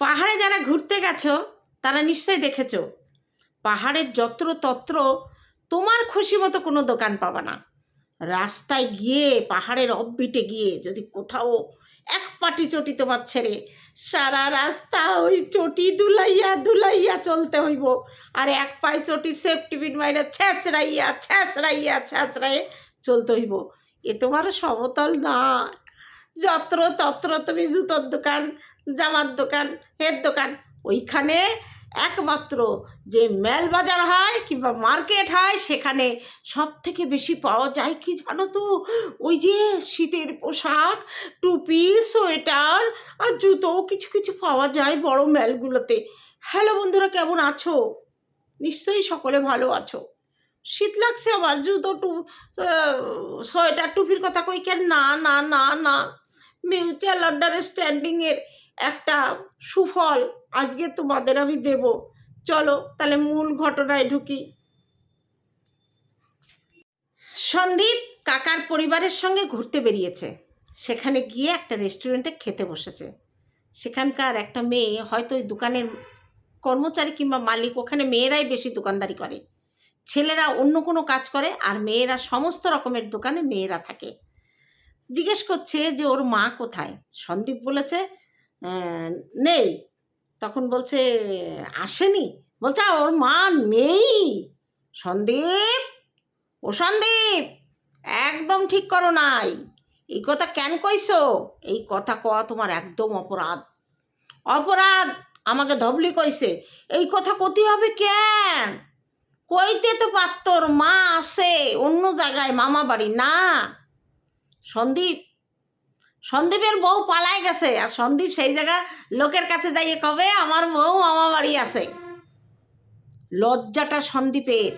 পাহাড়ে যারা ঘুরতে গেছো, তারা নিশ্চয়ই দেখেছ। পাহাড়ের যত্র তত্র তোমার খুশি মতো কোনো দোকান পাবা না। রাস্তায় গিয়ে, পাহাড়ের অববিটে গিয়ে যদি কোথাও এক পাটি চটি তোমার ছেড়ে, সারা রাস্তা ওই চটি দুলাইয়া দুলাইয়া চলতে হইব। আর এক পায়ে চটি সেফটি বিট মাইরা ছ্যাঁচড়াইয়া ছ্যাঁচড়াইয়া, ছ্যাঁচড়াইয়ে চলতে হইব। এ তোমার সমতল না। যত্র তত্র তুমি জুতোর দোকান, জামার দোকান এর দোকান, ওইখানে একমাত্র যে মেল বাজার হয় কিংবা মার্কেট হয়, সেখানে সব থেকে বেশি পাওয়া যায় কি জানো তো? ওই যে শীতের পোশাক, টুপি, সোয়েটার আর জুতোও কিছু কিছু পাওয়া যায় বড় মেলগুলোতে। হ্যালো বন্ধুরা, কেমন আছো? নিশ্চয়ই সকলে ভালো আছো। শীত লাগছে আবার, জুতো, টু সোয়েটার, টুপির কথা কই কেন? না না না না। মিউচুয়াল আন্ডারস্ট্যান্ডিংয়ের একটা সুফল আজকে তোমাদের আমি দেব। চলো তাহলে মূল ঘটনায় ঢুকি। সন্দীপ কাকার পরিবারের সঙ্গে ঘুরতে বেরিয়েছে। সেখানে গিয়ে একটা রেস্টুরেন্টে খেতে বসেছে। সেখানকার একটা মেয়ে হয়তো ওই দোকানের কর্মচারী কিংবা মালিক, ওখানে মেয়েরাই বেশি দোকানদারি করে। ছেলেরা অন্য কোনো কাজ করে আর মেয়েরা সমস্ত রকমের দোকানে মেয়েরা থাকে। জিজ্ঞেস করছে যে ওর মা কোথায়? সন্দীপ বলেছে নেই। তখন বলছে, আসেনি? বলছে ওর মা নেই। সন্দীপ? ও সন্দীপ, একদম ঠিক করো নাই। এই কথা কেন কইছো? এই কথা কওয়া তোমার একদম অপরাধ। অপরাধ আমাকে ধবলি কইছে। এই কথা কতি হবে কেন? কইতে তো পারতোর মা আছে, অন্য জায়গায় মামা বাড়ি না। সন্দীপ, সন্দীপের বউ পালায় গেছে আর সন্দীপ সেই জায়গা লোকের কাছে যাইয়ে কবে? আমার বউ মামা বাড়ি আছে। লজ্জাটা সন্দীপের।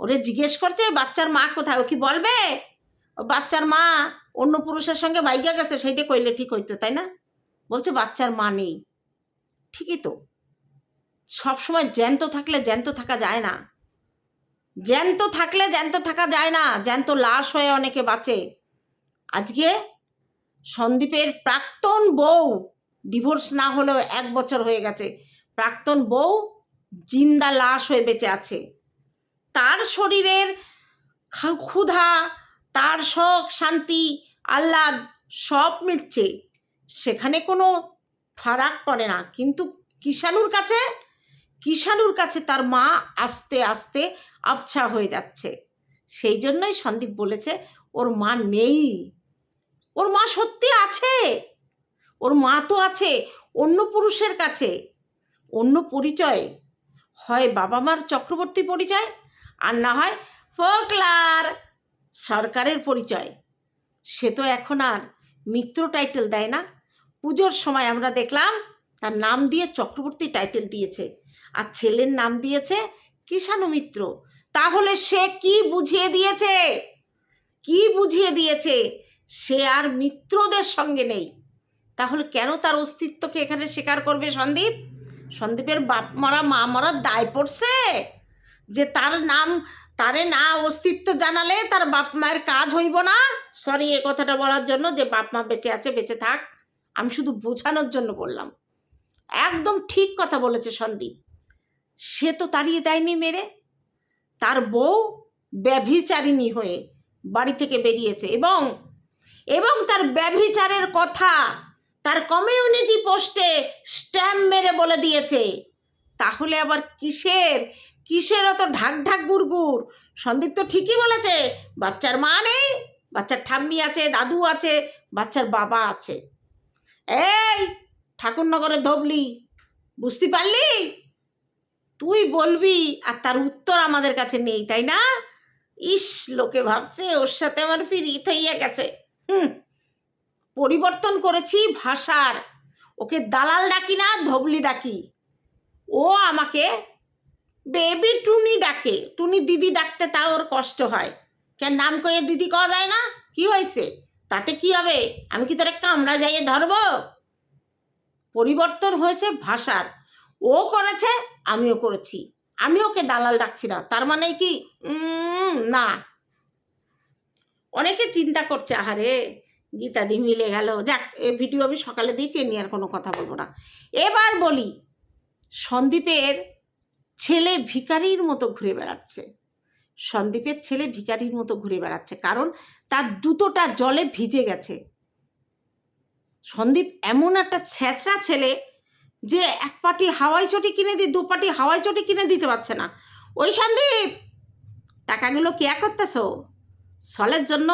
ওরে জিজ্ঞেস করছে, বাচ্চার মা কোথায়? ও কি বলবে? বাচ্চার মা অন্য পুরুষের সঙ্গে বাইকে গেছে, সেইটা কইলে ঠিক হইতো, তাই না? বলছে, বাচ্চার মা নেই। ঠিকই তো। সবসময় জ্যান্ত থাকলে জ্যান্ত থাকা যায় না। জ্যান্ত থাকলে জ্যান্ত থাকা যায় না, জ্যান্ত লাশ হয়ে অনেকে বাঁচে। আজকে সন্দীপের প্রাক্তন বউ ডিভোর্স না হলেও এক বছর হয়ে গেছে। প্রাক্তন বউ জিন্দা লাশ হয়ে বেঁচে আছে। তার শরীরের ক্ষুধা, তার শখ, শান্তি, আহ্লাদ সব মিটছে। সেখানে কোনো ফারাক পড়ে না। কিন্তু কিষাণুর কাছে কিষাণুর কাছে তার মা আস্তে আস্তে আবছা হয়ে যাচ্ছে। সেই জন্যই সন্দীপ বলেছে, ওর মা নেই। ওর মা সত্যি আছে। ওর মা তো আছে, অন্য পুরুষের কাছে। অন্য পরিচয়। হয় বাবা মার চক্রবর্তী পরিচয়, আর না হয় ফোকলার সরকারের পরিচয়। সে তো এখন আর মিত্র টাইটেল দেয় না। পুজোর সময় আমরা দেখলাম, তার নাম দিয়ে চক্রবর্তী টাইটেল দিয়েছে। আর ছেলের নাম দিয়েছে কিষাণু মিত্র তাহলে সে কি বুঝিয়ে দিয়েছে? কি বুঝিয়ে দিয়েছে? সে আর মিত্রদের সঙ্গে নেই। তাহলে কেন তার অস্তিত্বকে এখানে স্বীকার করবে সন্দীপ? সন্দীপের বাপ মারা, মা মারার দায় পড়ছে যে তার নাম, তারে না অস্তিত্ব জানালে তার বাপ মায়ের কাজ হইব না? সরি, এ কথাটা বলার জন্য যে বাপ মা বেঁচে আছে, বেঁচে থাক। আমি শুধু বোঝানোর জন্য বললাম। একদম ঠিক কথা বলেছে সন্দীপ। সে তো তাড়িয়ে দেয়নি মেরে। তার বউ ব্যভিচারিণী হয়ে বাড়ি থেকে বেরিয়েছে এবং এবং তার ব্যভিচারের কথা তার কমিউনিটি পোস্টে স্ট্যাম্প মেরে বলে দিয়েছে। তাহলে আবার কিসের? কিসের অত ঢাক ঢাক গুড়গুড়? সন্দীপ তো ঠিকই বলেছে, বাচ্চার মা নেই, বাচ্চার ঠাম্মি আছে, দাদু আছে, বাচ্চার বাবা আছে। এই ঠাকুরনগরে ধবলি, বুঝতে পারলি? তুই বলবি আর তার উত্তর আমাদের কাছে নেই, তাই না? ইস, লোকে ভাবছে ওর সাথে আমার ফিরিত হইয়া গেছে। হুম, পরিবর্তন করেছি ভাষার। ওকে দালাল ডাকি না, ধবলি ডাকি। ও আমাকে বেবি টুনি ডাকে। টুনি দিদি ডাকতে তাও ওর কষ্ট হয়। কেন নাম কয়ে দিদি কওয়া যায় না? কি হয়েছে? তাতে কি হবে? আমি কি তোরে কামড়া যাইয়ে ধরবো? পরিবর্তন হয়েছে ভাষার। ও করেছে, আমিও করেছি। আমি ওকে দালাল ডাকছি না, তার মানে কি? না। অনেকে চিন্তা করছে, আহারে, গীতাদি মিলে গেল। যাক, এ ভিডিও আমি সকালে দিয়েছি, এ নিয়ে আর কোনো কথা বলব না। এবার বলি, সন্দীপের ছেলে ভিখারির মতো ঘুরে বেড়াচ্ছে। সন্দীপের ছেলে ভিখারির মতো ঘুরে বেড়াচ্ছে, কারণ তার দুটোটা জলে ভিজে গেছে। সন্দীপ এমন একটা ছ্যাঁচড়া ছেলে যে এক পাটি হাওয়াই চটি কিনে দি দু পাটি হাওয়াই চটি কিনে দিতে পারছে না। ওই সন্দীপ, টাকাগুলো কেয়া করতেছো? সলের জন্য,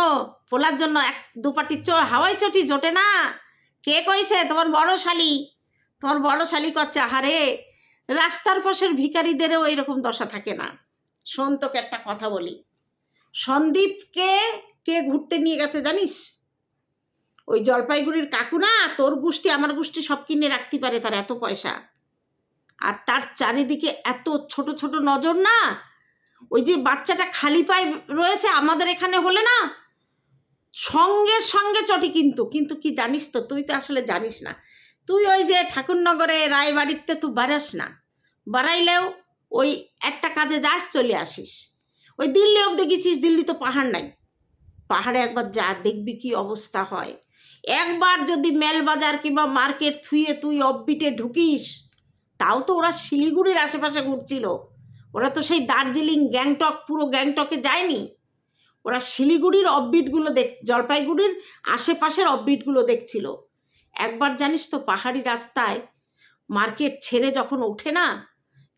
পোলার জন্য এক, দু পাটি চো, হাওয়াই চটি জোটে না? কে কইছে? তোমার বড় শালি। তোমার বড় শালি করছে আহারে। রাস্তার পাশের ভিখারিদেরও এরকম দশা থাকে না। শোন, তোকে একটা কথা বলি। সন্দীপকে কে ঘুরতে নিয়ে গেছে জানিস? ওই জলপাইগুড়ির কাকু না, তোর গোষ্ঠী, আমার গোষ্ঠী সব কিনে রাখতে পারে তার এত পয়সা। আর তার চারিদিকে এত ছোট ছোট নজর না, ওই যে বাচ্চাটা খালি পায়ে রয়েছে আমাদের এখানে হলে না, সঙ্গে সঙ্গে চটি কিন্তু কিন্তু কি জানিস তো, তুই তো আসলে জানিস না। তুই ওই যে ঠাকুরনগরে রায়বাড়িতে তুই বাড়াস না, বাড়াইলেও ওই একটা কাজে যাস, চলে আসিস। ওই দিল্লি অবধি গেছিস, দিল্লি তো পাহাড় নাই। পাহাড়ে একবার যা দেখবি কি অবস্থা হয়। একবার যদি মেলবাজার কিংবা মার্কেট থুয়ে তুই অববিটে ঢুকিস, তাও তো ওরা শিলিগুড়ির আশেপাশে ঘুরছিল। ওরা তো সেই দার্জিলিং, গ্যাংটক, পুরো গ্যাংটকে যায়নি। ওরা শিলিগুড়ির অববিটগুলো দেখ, জলপাইগুড়ির আশেপাশের অববিটগুলো দেখছিল। একবার জানিস তো পাহাড়ি রাস্তায় মার্কেট ছেড়ে যখন ওঠে না,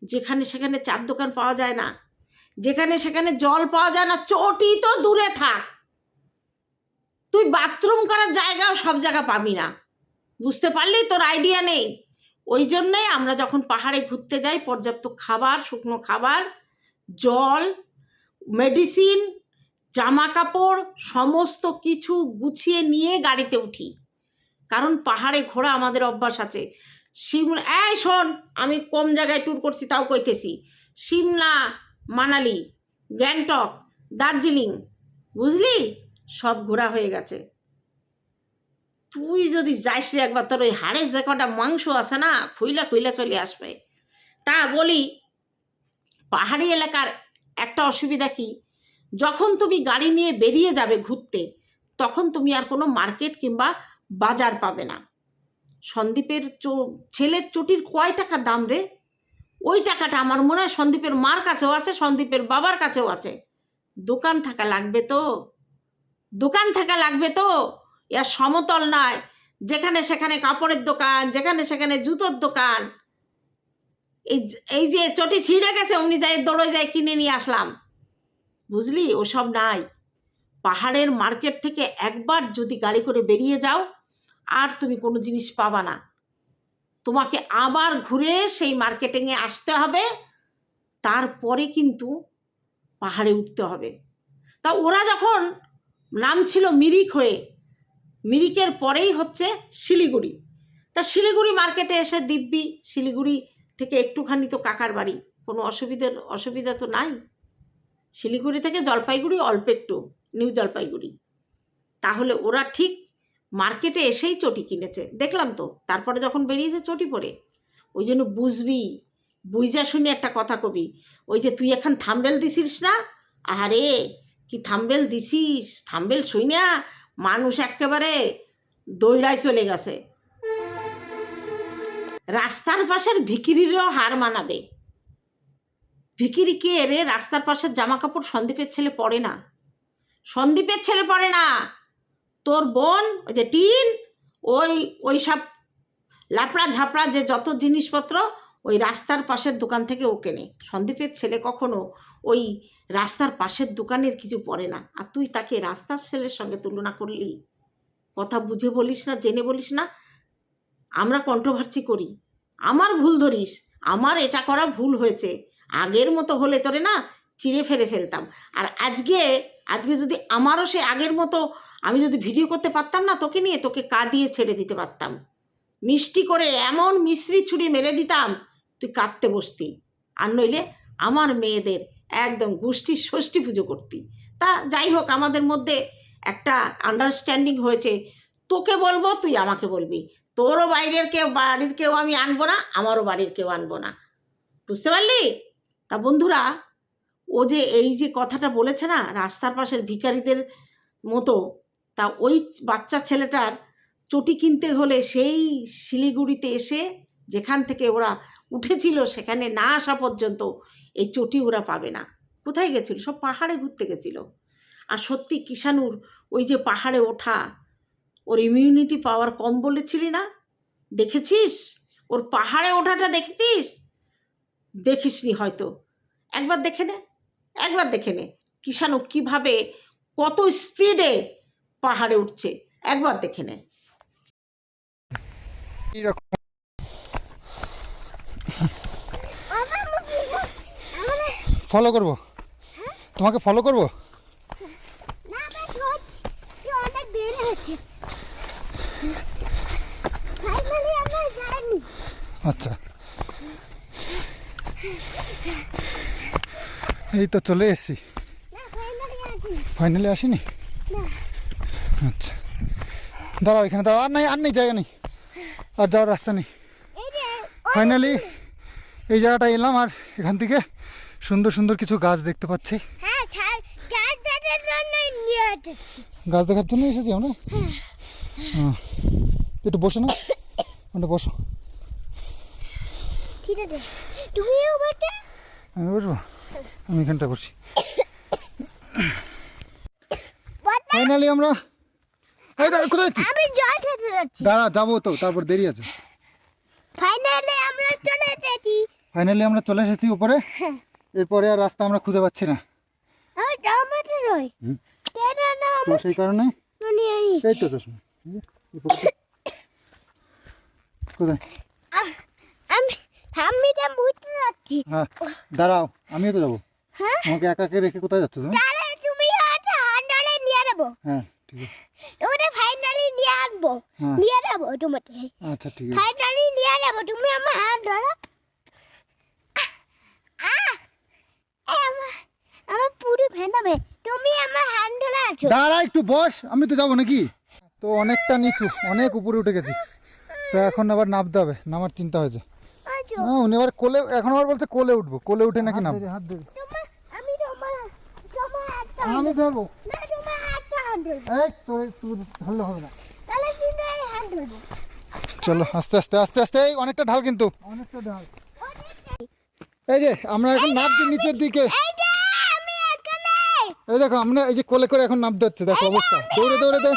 যেখানে সেখানে চার দোকান পাওয়া যায় না, যেখানে সেখানে জল পাওয়া যায় না, চটি তো দূরে থাক। বাথরুম করার জায়গাও সব জায়গা পাবি না। বুঝতে পারলি? তোর আইডিয়া নেই। ওই জন্যই আমরা যখন পাহাড়ে ঘুরতে যাই, পর্যাপ্ত খাবার, শুকনো খাবার, জল মেডিসিন জামা কাপড় সমস্ত কিছু গুছিয়ে নিয়ে গাড়িতে উঠি। কারণ পাহাড়ে ঘোরা আমাদের অভ্যাস আছে। সিমলা এই শোন, আমি কম জায়গায় ট্যুর করছি, তাও কইতেছি। সিমলা মানালি, গ্যাংটক, দার্জিলিং, বুঝলি? সব ঘোরা হয়ে গেছে। তুই যদি যাইস একবার, তোর ওই হাড়ের যে কটা মাংস আছে না, খুইলা খুইলা চলে আসবে। তা বলি, পাহাড়ি এলাকার একটা অসুবিধা কি? যখন তুমি গাড়ি নিয়ে বেরিয়ে যাবে ঘুরতে, তখন তুমি আর কোনো মার্কেট কিংবা বাজার পাবে না। সন্দীপের ছেলের চটির কয় টাকা দাম রে? ওই টাকাটা আমার মনে হয় সন্দীপের মার কাছেও আছে, সন্দীপের বাবার কাছেও আছে। দোকান থাকা লাগবে তো। দোকান থাকা লাগবে তো? এর সমতল নয়। যেখানে সেখানে কাপড়ের দোকান, যেখানে সেখানে জুতোর দোকান। এই এই যে চটি ছিঁড়ে গেছে, অমনি যাই দৌড়ে যাই কিনে নিয়ে আসলাম। বুঝলি? ওসব নাই। পাহাড়ের মার্কেট থেকে একবার যদি গাড়ি করে বেরিয়ে যাও, আর তুমি কোনো জিনিস পাবা না। তোমাকে আবার ঘুরে সেই মার্কেটিংয়ে আসতে হবে। তারপরে কিন্তু পাহাড়ে উঠতে হবে। তা ওরা যখন নাম ছিল মিরিক হয়ে। মিরিকের পরেই হচ্ছে শিলিগুড়ি। তা শিলিগুড়ি মার্কেটে এসে দিব্যি শিলিগুড়ি থেকে একটুখানি তো কাকার বাড়ি। কোনো অসুবিধার অসুবিধা তো নাই। শিলিগুড়ি থেকে জলপাইগুড়ি অল্প একটু, নিউ জলপাইগুড়ি। তাহলে ওরা ঠিক মার্কেটে এসেই চটি কিনেছে। দেখলাম তো, তারপরে যখন বেরিয়েছে চটি পরে। ওই জন্য বুঝবি, বুঝা শুনে একটা কথা কবি। ওই যে তুই এখন থাম্বেল দিছিস না? আরে কি থাম্বেল দিছিস? থাম্বেল শুই না? মানুষ একেবারে দৌড়ায় চলে গেছে। রাস্তার পাশের ভিকিরিরও হার মানাবে। ভিকিরি কে রে? রাস্তার পাশের জামা কাপড় সন্দীপের ছেলে পরে না। সন্দীপের ছেলে পরে না। তোর বোন, ওই যে টিন, ওই ওই সব লাপড়া ঝাপড়া যে যত জিনিসপত্র ওই রাস্তার পাশের দোকান থেকে ও কেনে। সন্দীপের ছেলে কখনো ওই রাস্তার পাশের দোকানের কিছু পড়ে না। আর তুই তাকে রাস্তার ছেলের সঙ্গে তুলনা করলি? কথা বুঝে বলিস না, জেনে বলিস না? আমরা কন্ট্রোভার্সি করি। আমার ভুল ধরিস। আমার এটা করা ভুল হয়েছে। আগের মতো হলে তোরে না চিড়ে ফেলে ফেলতাম। আর আজকে আজকে যদি আমারও সে আগের মতো আমি যদি ভিডিও করতে পারতাম না, তোকে নিয়ে তোকে কা দিয়ে ছেড়ে দিতে পারতাম। মিষ্টি করে এমন মিশ্রি ছুরি মেরে দিতাম তুই কাঁদতে বসতি। আর নইলে আমার মেয়েদের একদম গোষ্ঠী ষষ্ঠী পুজো করতি। তা যাই হোক, আমাদের মধ্যে একটা আন্ডারস্ট্যান্ডিং হয়েছে। তোকে বলব, তুই আমাকে বলবি। তোরও বাইরের কেউ, বাড়ির কেউ আমি আনব না, আমারও বাড়ির কেউ আনব না। বুঝতে পারলি? তা বন্ধুরা, ও যে এই যে কথাটা বলেছে না, রাস্তার পাশের ভিখারিদের মতো, তা ওই বাচ্চা ছেলেটার চটি কিনতে হলে সেই শিলিগুড়িতে এসে যেখান থেকে ওরা উঠেছিল সেখানে না আসা পর্যন্ত এই চটি ওরা পাবে না। কোথায় গেছিল? সব পাহাড়ে ঘুরতে গেছিল। আর সত্যি কিষানুর ওই যে পাহাড়ে ওঠা, ওর ইমিউনিটি পাওয়ার কম বলেছিলি না? দেখেছিস? ওর পাহাড়ে ওঠাটা দেখেছিস? দেখিসনি হয়তো। একবার দেখে নে, একবার দেখে নে কিষানু কীভাবে কত স্পিডে পাহাড়ে উঠছে। একবার দেখে নে। এইরকম ফলো করব? তোমাকে ফলো করব? আচ্ছা। এই তো চলে এসেছি। ফাইনালি আসিনি। আচ্ছা। দাঁড়াও এখানে দাঁড়াও। আর নাই আর নেই জায়গা নেই। আর যাওয়ার রাস্তা নেই। ফাইনালি এই জায়গাটা এলাম আর এখান থেকে সুন্দর সুন্দর কিছু গাছ দেখতে পাচ্ছি। হ্যাঁ গাছ দেখার জন্য এসেছি আমরা? হ্যাঁ। একটু বসে না। ওটা বসো। ঠিক আছে তুমিও আমি বসবো? আমি এখানটা বসি। ফাইনালি আমরা এই দাঁড়া কোথায় যাচ্ছিস? আমি জল খেতে যাচ্ছি। দাঁড়া যাব তো তারপর দেরি আছে। ফাইনালি আমরা চলে এসেছি। ফাইনালি আমরা চলে এসেছি উপরে। হ্যাঁ। এরপরে আর রাস্তা আমরা খুঁজে পাচ্ছি না। তো সেই কারণে? এই তো চশমা। কোথায়? হ্যাঁ দাঁড়াও আমিও তো যাব। হ্যাঁ? আমাকে একাকে রেখে কোথায় যাচ্ছ তুমি? নিয়ে হ্যাঁ ঠিক আছে। ওটা ফাইনালি নিয়ে আনব। নিয়ে নেব তোমাকে। আচ্ছা ঠিক আছে। ফাইনালি নিয়ে তুমি আমার হাত ধরো আহ! এ, আমার আমার পুরো ভেনাবে তুমি আমার হাত ধরে আছো দাঁড়া একটু বস আমি তো যাব নাকি? তো অনেকটা নিচু অনেক উপরে উঠে গেছি। তো এখন আবার নামতে হবে নামার চিন্তা হয়েছে। হ্যাঁ উনি আবার কোলে এখন আবার বলছে কোলে উঠবো কোলে উঠে নাকি নাম তোমার হাতটা আমি ধরবো। হাত এই তোর ধরলে হবে না। হাত চলো আস্তে আস্তে আস্তে আস্তে এই অনেকটা ঢাল কিন্তু। অনেকটা ঢাল। এই যে আমরা এখন নামছি নিচের দিকে। এই দেখো আমরা এই যে কোলে করে এখন নামতে হচ্ছে দেখো অবস্থা। দৌড়ে দৌড়ে দে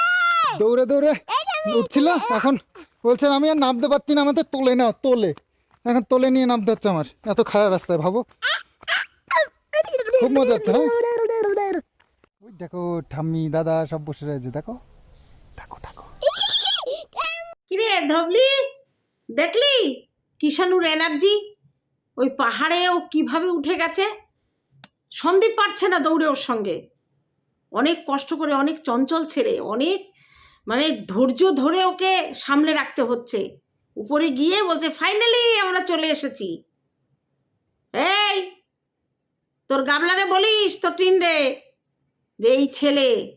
দৌড়ে দৌড়ে উঠছিল এখন বলছেন আমি আর নামতে পারছি না আমাদের তোলে না তোলে। এখন তোলে নিয়ে নামতে হচ্ছে আমার। এত খারাপ রাস্তায় ভাবো। খুব মজা হচ্ছে হ্যাঁ? ওই দেখো ঠাম্মি দাদা সব বসে রয়েছে দেখো। থাকো থাকো। কিরে ধবলি? দেখলি? কিষানুর এনার্জি ওই পাহাড়ে ও কীভাবে উঠে গেছে? সন্দীপ পারছে না দৌড়ে ওর সঙ্গে। অনেক কষ্ট করে, অনেক চঞ্চল ছেড়ে অনেক মানে ধৈর্য ধরে ওকে সামলে রাখতে হচ্ছে। উপরে গিয়ে বলছে ফাইনালি আমরা চলে এসেছি। এই, তোর গাবলারে বলিস, তোর টিন রে। যে এই ছেলে,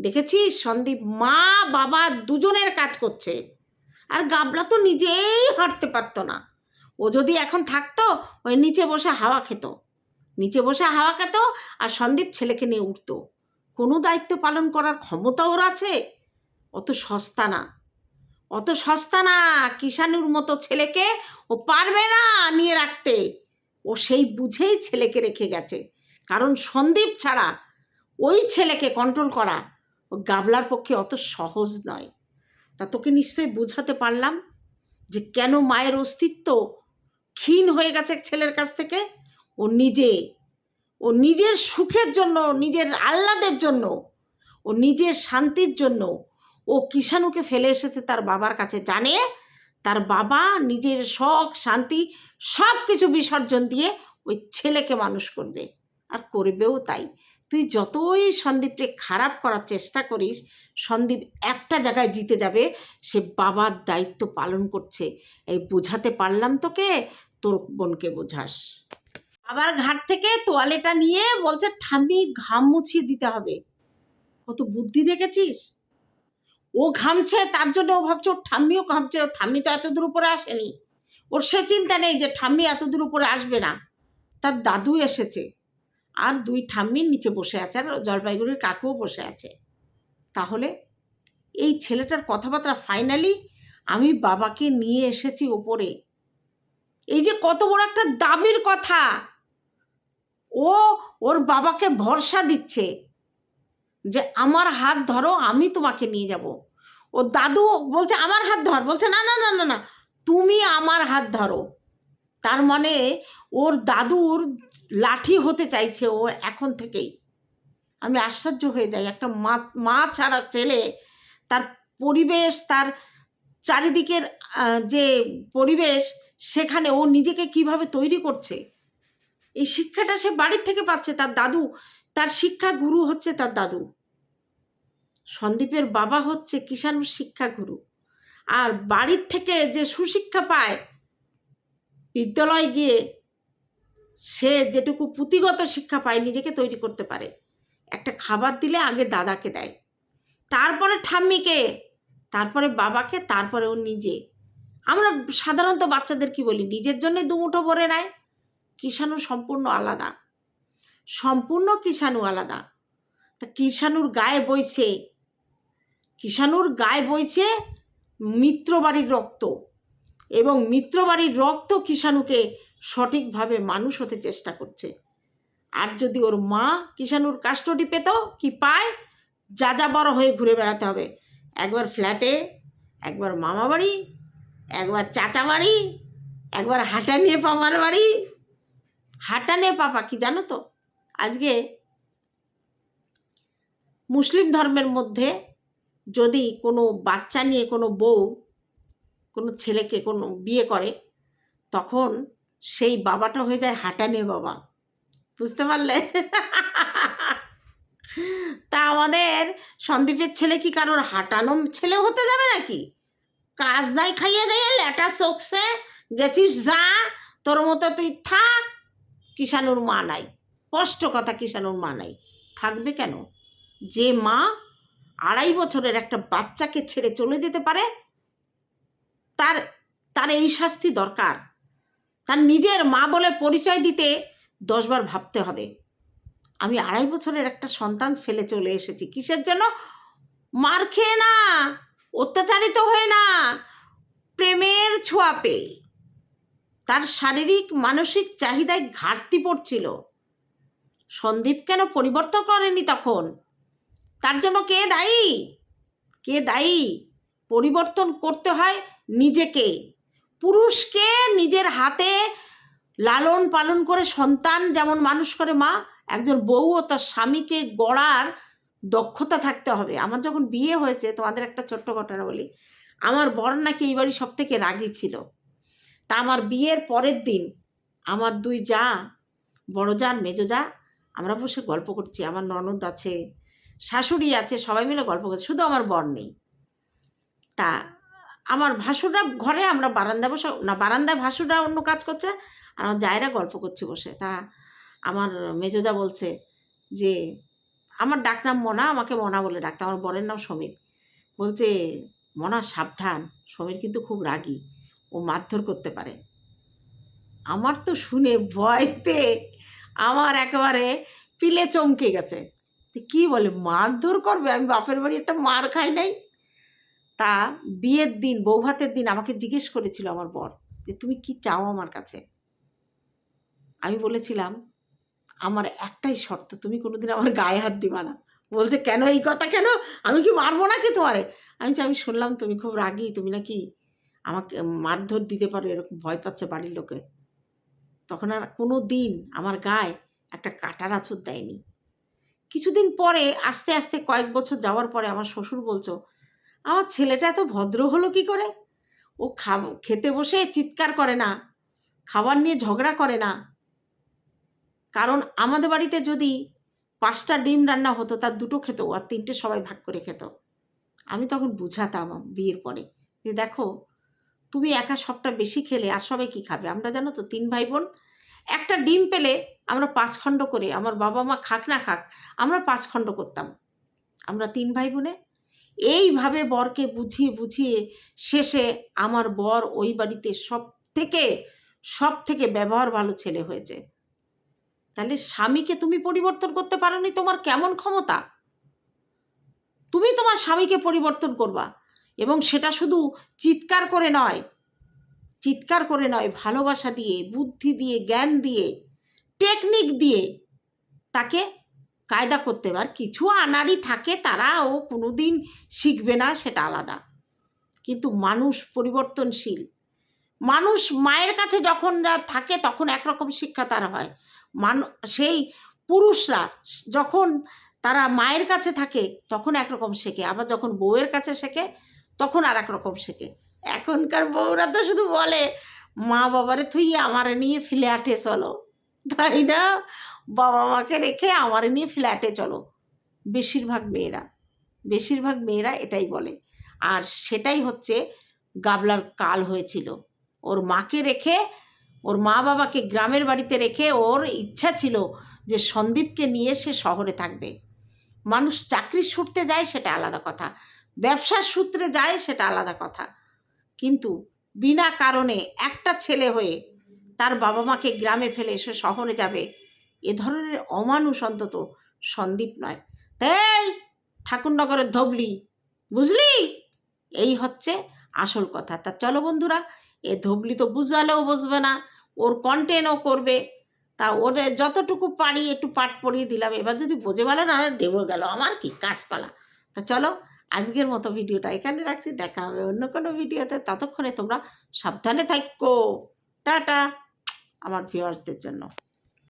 দেখেছিস? সন্দীপ মা, বাবা দুজনের কাজ করছে। আর গাবলা তো নিজেই হাঁটতে পারতো না। ও যদি এখন থাকতো, ওই নিচে বসে হাওয়া খেত। নিচে বসে হাওয়া খেত আর সন্দীপ ছেলেকে নিয়ে উঠতো। কোনো দায়িত্ব পালন করার ক্ষমতা ওর আছে। অত সস্তা না। অত সস্তা না কিষানুর মতো ছেলেকে ও পারবে না নিয়ে রাখতে। ও সেই বুঝেই ছেলেকে রেখে গেছে। কারণ সন্দীপ ছাড়া ওই ছেলেকে কন্ট্রোল করা ও গাবলার পক্ষে অত সহজ নয়। তা তোকে নিশ্চয়ই বোঝাতে পারলাম যে কেন মায়ের অস্তিত্ব ক্ষীণ হয়ে গেছে ছেলের কাছ থেকে? ও নিজে। ও নিজের সুখের জন্য, নিজের আহ্লাদের জন্য, ও নিজের শান্তির জন্য। ও কিষাণুকে ফেলে এসেছে তার বাবার কাছে। জানে তার বাবা নিজের শখ, শান্তি সব কিছু বিসর্জন দিয়ে ওই ছেলেকে মানুষ করবে। আর করবেও তাই। তুই যতই সন্দীপকে খারাপ করার চেষ্টা করিস, সন্দীপ একটা জায়গায় জিতে যাবে, সে বাবার দায়িত্ব পালন করছে। এই বোঝাতে পারলাম তোকে, তোর বোনকে বোঝাস। আবার ঘাট থেকে তোয়ালেটা নিয়ে বলছে, ঠাম্মি, ঘাম মুছিয়ে দিতে হবে। কত বুদ্ধি দেখেছিস? ও ঘামছে, তার জন্য ও ভাবছে, ওর ঠাম্মিও ঘামছে, ওর ঠাম্মি তো এত দূর উপরে আসেনি। ওর সে চিন্তা নেই যে, ঠাম্মি এত দূর উপরে আসবে না। তার দাদু এসেছে, আর দুই ঠাম্মির নিচে বসে আছে, আর জলপাইগুড়ির কাকুও বসে আছে। তাহলে এই ছেলেটার কথাবার্তা ফাইনালি আমি বাবাকে নিয়ে এসেছি ওপরে। এই যে কত বড় একটা দাবির কথা! ও ওর বাবাকে ভরসা দিচ্ছে যে আমার হাত ধরো, আমি তোমাকে নিয়ে যাব। ও দাদু বলছে, আমার হাত ধর। বলছে, না না না না না, তুমি আমার হাত ধরো। তার মানে ওর দাদুর লাঠি হতে চাইছে ও এখন থেকেই। আমি আশ্চর্য হয়ে যাই, একটা মা মা ছাড়া ছেলে, তার পরিবেশ, তার চারিদিকের যে পরিবেশ, সেখানে ও নিজেকে কীভাবে তৈরি করছে? এই শিক্ষাটা সে বাড়ির থেকে পাচ্ছে, তার দাদু। তার শিক্ষা গুরু হচ্ছে তার দাদু। সন্দীপের বাবা হচ্ছে কিষাণুর শিক্ষা গুরু। আর বাড়ির থেকে যে সুশিক্ষা পায়, বিদ্যালয় গিয়ে সে যেটুকু পুঁথিগত শিক্ষা পায়, নিজেকে তৈরি করতে পারে। একটা খাবার দিলে আগে দাদাকে দেয়। তারপরে ঠাম্মিকে, তারপরে বাবাকে, তারপরে ও নিজে। আমরা সাধারণত বাচ্চাদের কি বলি, নিজের জন্য দুমুঠো ভরে নেয় কিষাণু সম্পূর্ণ আলাদা। সম্পূর্ণ কিষাণু আলাদা। তা কিষাণুর গায়ে বইছে, কিষাণুর গায়ে বইছে মিত্রবাড়ির রক্ত এবং মিত্রবাড়ির রক্ত কিষাণুকে সঠিকভাবে মানুষ হতে চেষ্টা করছে। আর যদি ওর মা কিষাণুর কাস্টডি পেত, কি পায়? যা যা বড় হয়ে ঘুরে বেড়াতে হবে। একবার ফ্ল্যাটে, একবার মামা বাড়ি একবার চাচা বাড়ি একবার হাঁটা নিয়ে পামার বাড়ি হাঁটা নিয়ে পাপা, কি জানো তো? আজকে মুসলিম ধর্মের মধ্যে যদি কোনো বাচ্চা নিয়ে কোনো বউ কোনো ছেলেকে কোনো বিয়ে করে, তখন সেই বাবাটা হয়ে যায় হাঁটা নিয়ে বাবা। বুঝতে পারলে? তা আমাদের সন্দীপের ছেলে কি কারোর হাঁটানো ছেলে হতে যাবে নাকি? কাজ নাই খাইয়ে দেয় ল্যাটা চোখছে গেছিস যা, তোর মতো তুই থাক। কিষানুর মা নাই। স্পষ্ট কথা কিষানুর মা নাই। থাকবে কেন? যে মা আড়াই বছরের একটা বাচ্চাকে ছেড়ে চলে যেতে পারে, তার তার এই শাস্তি দরকার। তার নিজের মা বলে পরিচয় দিতে দশবার ভাবতে হবে। আমি আড়াই বছরের একটা সন্তান ফেলে চলে এসেছি, কিসের জন্য? মার খেয়ে না, অত্যাচারিত হয়ে না, প্রেমের ছোঁয়া পেয়ে। তার শারীরিক, মানসিক চাহিদায় ঘাটতি পড়ছিল। সন্দীপ কেন পরিবর্তন করেনি তখন? তার জন্য কে দায়ী? কে দায়ী? পরিবর্তন করতে হয় নিজেকে। পুরুষকে নিজের হাতে লালন পালন করে সন্তান যেমন মানুষ করে মা, একজন বউ ও তার স্বামীকে গড়ার দক্ষতা থাকতে হবে। আমার যখন বিয়ে হয়েছে, তোমাদের একটা ছোট্ট ঘটনা বলি। আমার বর নাকি এই বাড়ি সব থেকে রাগী ছিল। তা আমার বিয়ের পরের দিন আমার দুই যা, বড় যান মেজো যা, আমরা বসে গল্প করছি। আমার ননদ আছে, শাশুড়ি আছে, সবাই মিলে গল্প করছি। শুধু আমার বর নেই। তা আমার ভাসুররা ঘরে, আমরা বারান্দায় বসে, না, বারান্দায় ভাসুরা অন্য কাজ করছে আর আমার জায়রা গল্প করছে বসে। তা আমার মেজোদা বলছে যে, আমার ডাকনাম মনা, আমাকে মনা বলে ডাকতে। আমার বরের নাম সমীর। বলছে, মনা, সাবধান। সমীর কিন্তু খুব রাগী। ও মারধর করতে পারে। আমার তো শুনে ভয়তে আমার একেবারে পিলে চমকে গেছে। কী বলে, মারধর করবে? আমি বাপের বাড়ি একটা মার খাই নাই। তা বিয়ের দিন বৌভাতের দিন আমাকে জিজ্ঞেস করেছিল আমার বর যে, তুমি কি চাও আমার কাছে? আমি বলেছিলাম, আমার একটাই শর্ত, তুমি কোনোদিন আমার গায়ে হাত দিবা না। বলছে, কেন এই কথা? কেন? আমি কি মারবো নাকি তোমারে? আমি আমি শুনলাম তুমি খুব রাগী, তুমি নাকি আমাকে মারধর দিতে পারো, এরকম ভয় পাচ্ছে বাড়ির লোকে। তখন আর কোনো দিন আমার গায়ে একটা কাটার আছর দেয়নি। কিছুদিন পরে, আস্তে আস্তে কয়েক বছর যাওয়ার পরে আমার শ্বশুর বলছো আমার ছেলেটা এত ভদ্র হলো কি করে? ও খাব, খেতে বসে চিৎকার করে না, খাবার নিয়ে ঝগড়া করে না। কারণ আমাদের বাড়িতে যদি পাঁচটা ডিম রান্না হতো, তার দুটো খেত আর তিনটে সবাই ভাগ করে খেত। আমি তখন বুঝাতাম বিয়ের পরে যে, দেখো তুমি একা সবটা বেশি খেলে আর সবাই কি খাবে? আমরা জানো তো তিন ভাই বোন একটা ডিম পেলে আমরা পাঁচ খণ্ড করে, আমার বাবা মা খাক না খাক, আমরা পাঁচ খণ্ড করতাম। আমরা তিন ভাই বোনে এইভাবে বরকে বুঝিয়ে বুঝিয়ে শেষে আমার বর ওই বাড়িতে সব থেকে সব থেকে ব্যবহার ভালো ছেলে হয়েছে। তাহলে স্বামীকে তুমি পরিবর্তন করতে পারোনি তোমার কেমন ক্ষমতা? তুমি তোমার স্বামীকে পরিবর্তন করবা। এবং সেটা শুধু চিৎকার করে নয়, চিৎকার করে নয়, ভালোবাসা দিয়ে, বুদ্ধি দিয়ে, জ্ঞান দিয়ে টেকনিক দিয়ে তাকে কায়দা করতে পার কিছু আনাড়ি থাকে তারাও ও কোনোদিন শিখবে না, সেটা আলাদা। কিন্তু মানুষ পরিবর্তনশীল। মানুষ মায়ের কাছে যখন যা থাকে তখন একরকম শিক্ষা তার হয়। মান, সেই পুরুষরা যখন তারা মায়ের কাছে থাকে তখন একরকম শেখে, আবার যখন বউয়ের কাছে শেখে তখন আর এক রকম শেখে। এখনকার বউরা তো শুধু বলে, মা বাবারে তুই আমার নিয়ে ফ্ল্যাটে চলো। তাই না? বাবা মাকে রেখে আমার নিয়ে ফ্ল্যাটে চলো। বেশিরভাগ মেয়েরা বেশিরভাগ মেয়েরা এটাই বলে। আর সেটাই হচ্ছে গাবলার কাল হয়েছিল। ওর মাকে রেখে, ওর মা বাবাকে গ্রামের বাড়িতে রেখে ওর ইচ্ছা ছিল যে সন্দীপকে নিয়ে সে শহরে থাকবে। মানুষ চাকরির ছুটতে যায় সেটা আলাদা কথা। ব্যবসার সূত্রে যায় সেটা আলাদা কথা। কিন্তু বিনা কারণে একটা ছেলে হয়ে তার বাবা মাকে গ্রামে ফেলে সে শহরে যাবে, এ ধরনের অমানুষ অন্তত সন্দীপ নয়। তাই ঠাকুরনগরের ধবলি, বুঝলি? এই হচ্ছে আসল কথা। তা চলো বন্ধুরা, এ ধবলি তো বুঝালেও বুঝবে না, ওর কন্টেনও করবে। তা ওর যতটুকু পারি একটু পাঠ পড়িয়ে দিলাম। এবার যদি বোঝে বলে না ডেবো গেল। আমার কি কাজকলা তা চলো আজকের মতো ভিডিওটা এখানে রাখছি। দেখা হবে অন্য কোনো ভিডিওতে। ততক্ষণে তোমরা সাবধানে থাকো। টাটা, আমার ভিউয়ার্সদের জন্য।